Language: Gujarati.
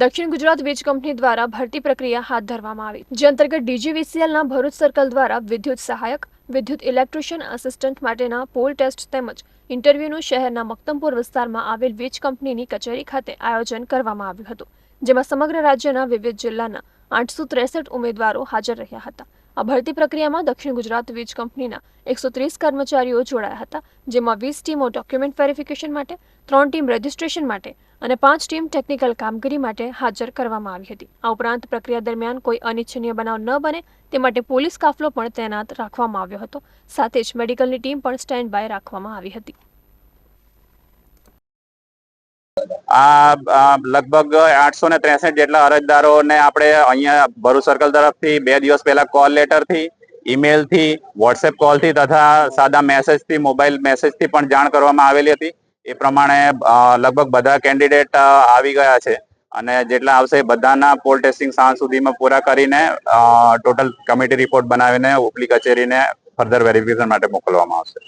દક્ષિણ ગુજરાત વીજ કંપની દ્વારા ભરતી પ્રક્રિયા હાથ ધરવામાં આવી. જે અંતર્ગત ડીજીવીસીએલના ભરૂચ સર્કલ દ્વારા વિદ્યુત સહાયક, વિદ્યુત ઇલેક્ટ્રિશિયન આસિસ્ટન્ટ માટેના પોલ ટેસ્ટ તેમજ ઇન્ટરવ્યૂનું શહેરના મક્તમપુર વિસ્તારમાં આવેલ વીજ કંપનીની કચેરી ખાતે આયોજન કરવામાં આવ્યું હતું, જેમાં સમગ્ર રાજ્યના વિવિધ જિલ્લાના આઠસો ત્રેસઠ ઉમેદવારો હાજર રહ્યા હતા. આ ભરતી પ્રક્રિયામાં દક્ષિણ ગુજરાત વીજ કંપનીના એકસો ત્રીસ કર્મચારીઓ જોડાયા હતા, જેમાં વીસ ટીમો ડોક્યુમેન્ટ વેરિફિકેશન માટે, ત્રણ ટીમ રજિસ્ટ્રેશન માટે અને પાંચ ટીમ ટેકનિકલ કામગીરી માટે હાજર કરવામાં આવી હતી. આ ઉપરાંત પ્રક્રિયા દરમિયાન કોઈ અનિચ્છનીય બનાવ ન બને તે માટે પોલીસ કાફલો પણ તૈનાત રાખવામાં આવ્યો હતો. સાથે જ મેડિકલની ટીમ પણ સ્ટેન્ડ બાય રાખવામાં આવી હતી. આ લગભગ આઠસો ને ત્રેસઠ જેટલા અરજદારોને આપણે અહીંયા ભરૂચ સર્કલ તરફથી બે દિવસ પહેલા કોલ લેટરથી ઈમેલથી વોટ્સએપ કોલથી તથા સાદા મેસેજથી મોબાઈલ મેસેજથી પણ જાણ કરવામાં આવેલી હતી. એ પ્રમાણે લગભગ બધા કેન્ડિડેટ આવી ગયા છે. અને જેટલા આવશે બધાના પોલ ટેસ્ટિંગ સાંજ સુધીમાં પૂરા કરીને ટોટલ કમિટી રિપોર્ટ બનાવીને ઉપલી કચેરીને ફર્ધર વેરિફિકેશન માટે મોકલવામાં આવશે.